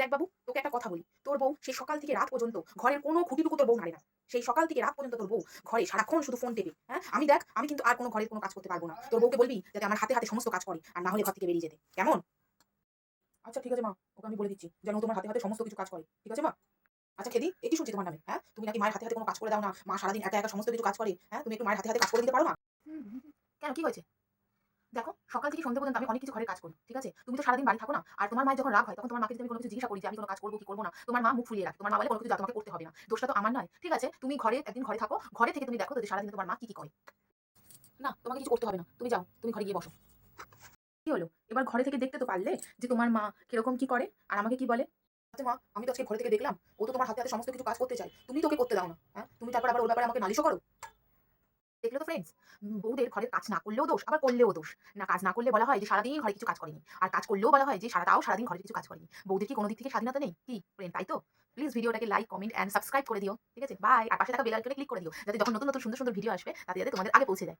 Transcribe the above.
দেখ বাবু, তোকে একটা কথা বলি। তোর বউ সেই সকাল থেকে রাত পর্যন্ত ঘরের কোনো খুঁটিটুকু তোর বউ নাড়ে না। সেই সকাল থেকে রাত পর্যন্ত তোর বউ ঘরে সারাক্ষণ শুধু ফোন টেপে। হ্যাঁ? আমি দেখ, আমি কিন্তু আর কোনো ঘরের কোনো কাজ করতে পারব না। তোর বউকে বলবি যাতে আমার হাতে হাতে সমস্ত কাজ করে, আর না হলে ঘর থেকে বেরিয়ে যেতে। কেমন? আচ্ছা ঠিক আছে মা, ওকে আমি বলে দিচ্ছি। যেন তোমার হাতে হাতে সমস্ত কিছু কাজ করে। ঠিক আছে মা? আচ্ছা খেদি এটি শুনছি তোমার নামে? হ্যাঁ? তুমি নাকি মায়ের হাতে হাতে কোনো কাজ করে দাও না? মা সারাদিন একা একা সমস্ত কিছু কাজ করে। হ্যাঁ? তুমি একটু মায়ের হাতে হাতে কাজ করে দিতে পারো না? কেন, কি হয়েছে? দেখো, সকাল থেকে সন্ধ্যা পর্যন্ত আমি অনেক কিছু ঘরে কাজ করি, ঠিক আছে? তুমি তো সারাদিন বাড়ি থাকো না, আর তোমার মায়ের যখন রাগ হয়, তখন তোমার মাকে যদি আমি কোনো কিছু জিজ্ঞাসা করি যে আমি কোনো কাজ করব কি করব না, তোমার মা মুখ ফুলিয়ে রাখে, তোমার মা বলে কোনো কিছু তোমাকে করতে হবে না, দোষটা তো আমার নয়, ঠিক আছে? তুমি ঘরে, একদিন ঘরে থাকো, ঘরে থেকে তুমি দেখো যদি সারাদিন তোমার মা কি কি করে। না, তোমাকে কিছু করতে হবে না, তুমি যাও, তুমি ঘরে গিয়ে বসো। কি হলো? এবার ঘরে থেকে দেখতে তো পারলে যে তোমার মা কীরকম কি করে, আর আমাকে কি বলে? আচ্ছা মা, আমি তো আজকে ঘরে থেকে দেখলাম, ও তো তোমার হাতে হাতে সমস্ত কিছু কাজ করতে চাই তুমি তোকে করতে দাও না হ্যাঁ? তুমি তারপর আবার ওর ব্যাপারে আমাকে নালিশও করো? দেখলে তো ফ্রেন্ডস বউদের ঘরের কাজ না করলেও দোষ, আবার করলেও দোষ। না, কাজ না করলে বলা হয় যে সারাদিন ঘরে কিছু কাজ করেনি। আর কাজ করলেও বলা হয় যে সারা তাও সারাদিন ঘরে কিছু কাজ করেনি। বউদের কি কোনো দিক থেকে স্বাধীনতা নেই? কি ফ্রেন্ড তাই তো? প্লিজ ভিডিওটাকে লাইক কমেন্ট অ্যান্ড সাবস্ক্রাইব করে দিও, ঠিক আছে? বাই আর পাশে থাকা বেল আইকনে ক্লিক করে দিও, যাতে যখন নতুন নতুন, সুন্দর সুন্দর ভিডিও আসবে, তাতে, যাতে তোমাদের আগে পৌঁছে যায়।